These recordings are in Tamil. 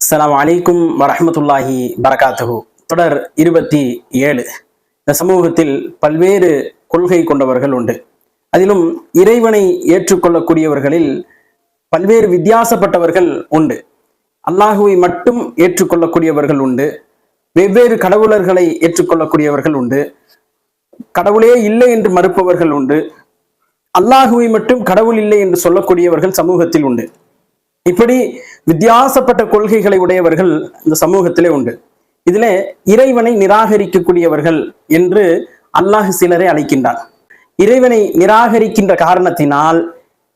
அஸ்லாம் அலைக்கும் வரமத்துல்லாஹி வரகாத்துகு தொடர் இருபத்தி ஏழு இந்த சமூகத்தில் பல்வேறு கொள்கை கொண்டவர்கள் உண்டு அதிலும் இறைவனை ஏற்றுக்கொள்ளக்கூடியவர்களில் பல்வேறு வித்தியாசப்பட்டவர்கள் உண்டு அல்லாஹுவை மட்டும் ஏற்றுக்கொள்ளக்கூடியவர்கள் உண்டு. வெவ்வேறு கடவுளர்களை ஏற்றுக்கொள்ளக்கூடியவர்கள் உண்டு. கடவுளே இல்லை என்று மறுப்பவர்கள் உண்டு. அல்லாஹுவை மட்டும் கடவுள் இல்லை என்று சொல்லக்கூடியவர்கள் சமூகத்தில் உண்டு. இப்படி வித்தியாசப்பட்ட கொள்கைகளை உடையவர்கள் இந்த சமூகத்திலே உண்டு. இதுல இறைவனை நிராகரிக்கக்கூடியவர்கள் என்று அல்லாஹ் சிலரை அழைக்கின்றான். இறைவனை நிராகரிக்கின்ற காரணத்தினால்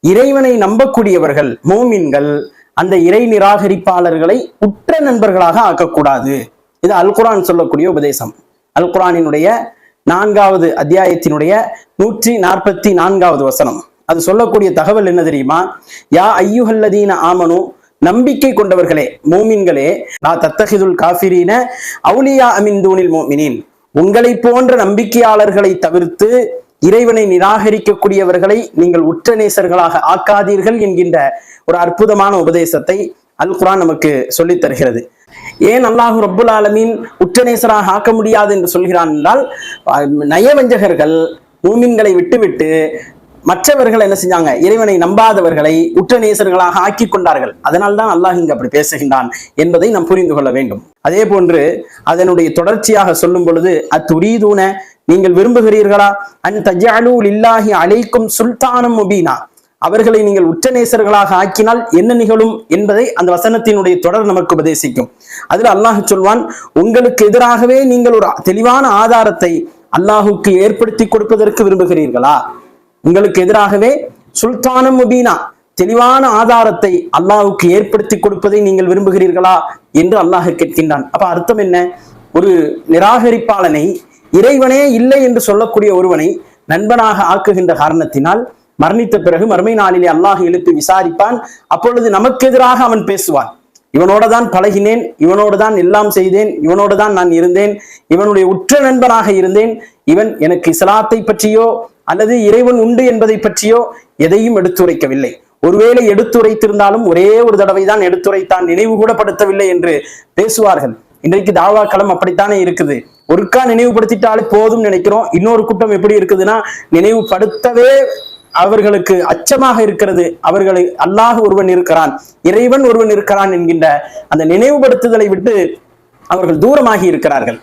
இறைவனை நம்பக்கூடியவர்கள் மோமின்கள் அந்த இறை நிராகரிப்பாளர்களை உற்ற நண்பர்களாக ஆக்கக்கூடாது. இது அல்குரான் சொல்லக்கூடிய உபதேசம். அல்குரானினுடைய நான்காவது அத்தியாயத்தினுடைய நூற்றி நாற்பத்தி நான்காவது வசனம். அது சொல்லக்கூடிய தகவல் என்ன தெரியுமா? யா ஐயுஹல்லதீன ஆமனு நம்பிக்கை கொண்டவர்களே மோமின்களே நான் தத்தஹிதுல் காஃபிரீன அவுலியா அமின் தூணில் மோமினின். உங்களை போன்ற நம்பிக்கையாளர்களை தவிர்த்து இறைவனை நிராகரிக்கக்கூடியவர்களை நீங்கள் உற்ற நேசர்களாக ஆக்காதீர்கள் என்கின்ற ஒரு அற்புதமான உபதேசத்தை அல் குரான் நமக்கு சொல்லித் தருகிறது. ஏன் அல்லாஹு ரப்புல் ஆலமீன் உற்றநேசராக ஆக்க முடியாது என்று சொல்கிறான் என்றால் நயவஞ்சகர்கள் மூமின்களை விட்டுவிட்டு மற்றவர்கள் என்ன செஞ்சாங்க? இறைவனை நம்பாதவர்களை உற்ற நேசர்களாக ஆக்கி கொண்டார்கள். அதனால் தான் அல்லாஹ் இங்கு அப்படி பேசுகின்றான் என்பதை நாம் புரிந்து கொள்ள வேண்டும். அதே போன்று அதனுடைய தொடர்ச்சியாக சொல்லும் பொழுது அத்துரீதூன நீங்கள் விரும்புகிறீர்களா? அன் தஜாலூல் இல்லாஹி அழைக்கும் சுல்தானம் முபீனா. அவர்களை நீங்கள் உற்ற நேசர்களாக ஆக்கினால் என்ன நிகழும் என்பதை அந்த வசனத்தினுடைய தொடர் நமக்கு உபதேசிக்கும். அதில் அல்லாஹ் சொல்வான் உங்களுக்கு எதிராகவே நீங்கள் ஒரு தெளிவான ஆதாரத்தை அல்லாஹுக்கு ஏற்படுத்தி கொடுப்பதற்கு விரும்புகிறீர்களா? உங்களுக்கு எதிராகவே சுல்தானம் முபீனா தெளிவான ஆதாரத்தை அல்லாஹுக்கு ஏற்படுத்தி கொடுப்பதை நீங்கள் விரும்புகிறீர்களா என்று அல்லாஹ் கேட்கின்றான். அப்ப அர்த்தம் என்ன? ஒரு நிராகரிப்பாளனை இறைவனே இல்லை என்று சொல்லக்கூடிய ஒருவனை நண்பனாக ஆக்குகின்ற காரணத்தினால் மரணித்த பிறகு மறுமை நாளிலே அல்லாஹ் எழுப்பி விசாரிப்பான். அப்பொழுது நமக்கு எதிராக அவன் பேசுவான். இவனோட தான் பழகினேன் இவனோடு தான் எல்லாம் செய்தேன் இவனோடு தான் நான் இருந்தேன் இவனுடைய உற்ற நண்பனாக இருந்தேன் இவன் எனக்கு இஸ்லாத்தை பற்றியோ அல்லது இறைவன் உண்டு என்பதை பற்றியோ எதையும் எடுத்துரைக்கவில்லை. ஒருவேளை எடுத்துரைத்திருந்தாலும் ஒரே ஒரு தடவை தான் எடுத்துரைத்தான் நினைவு கூட படுத்தவில்லை என்று பேசுவார்கள். இன்றைக்கு தாவா களம் அப்படித்தானே இருக்குது. ஒருக்கா நினைவுபடுத்திட்டாலே போதும் நினைக்கிறோம். இன்னொரு கூட்டம் எப்படி இருக்குதுன்னா நினைவுபடுத்தவே அவர்களுக்கு அச்சமாக இருக்கிறது. அவர்களை அல்லாஹ் ஒருவன் இருக்கிறான் இறைவன் ஒருவன் இருக்கிறான் என்கின்ற அந்த நினைவுபடுத்துதலை விட்டு அவர்கள் தூரமாகி இருக்கிறார்கள்.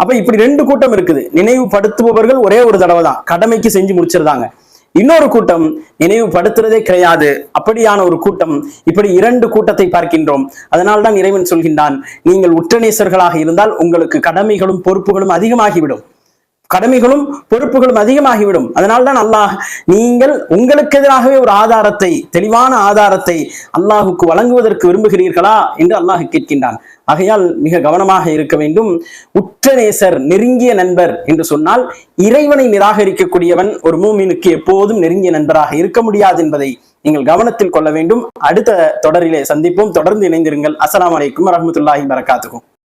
அப்ப இப்படி ரெண்டு கூட்டம் இருக்குது. நினைவுபடுத்துபவர்கள் ஒரே ஒரு தடவை தான் கடமைக்கு செஞ்சு முடிச்சிருந்தாங்க. இன்னொரு கூட்டம் நினைவுபடுத்துறதே கிடையாது. அப்படியான ஒரு கூட்டம். இப்படி இரண்டு கூட்டத்தை பார்க்கின்றோம். அதனால்தான் இறைவன் சொல்கின்றான் நீங்கள் உற்றநேசர்களாக இருந்தால் உங்களுக்கு கடமைகளும் பொறுப்புகளும் அதிகமாகிவிடும். கடமைகளும் பொறுப்புகளும் அதிகமாகிவிடும். அதனால்தான் அல்லாஹ் நீங்கள் உங்களுக்கு எதிராகவே ஒரு ஆதாரத்தை தெளிவான ஆதாரத்தை அல்லாஹுக்கு வழங்குவதற்கு விரும்புகிறீர்களா என்று அல்லாஹ் கேட்கின்றான். ஆகையால் மிக கவனமாக இருக்க வேண்டும். உற்ற நேசர் நெருங்கிய நண்பர் என்று சொன்னால் இறைவனை நிராகரிக்கக்கூடியவன் ஒரு மூமினுக்கு எப்போதும் நெருங்கிய நண்பராக இருக்க முடியாது என்பதை நீங்கள் கவனத்தில் கொள்ள வேண்டும். அடுத்த தொடரிலே சந்திப்போம். தொடர்ந்து இணைந்திருங்கள். அஸ்லாம் அலைக்கும் வரமத்துல்லாஹி வரகாத்துக்கும்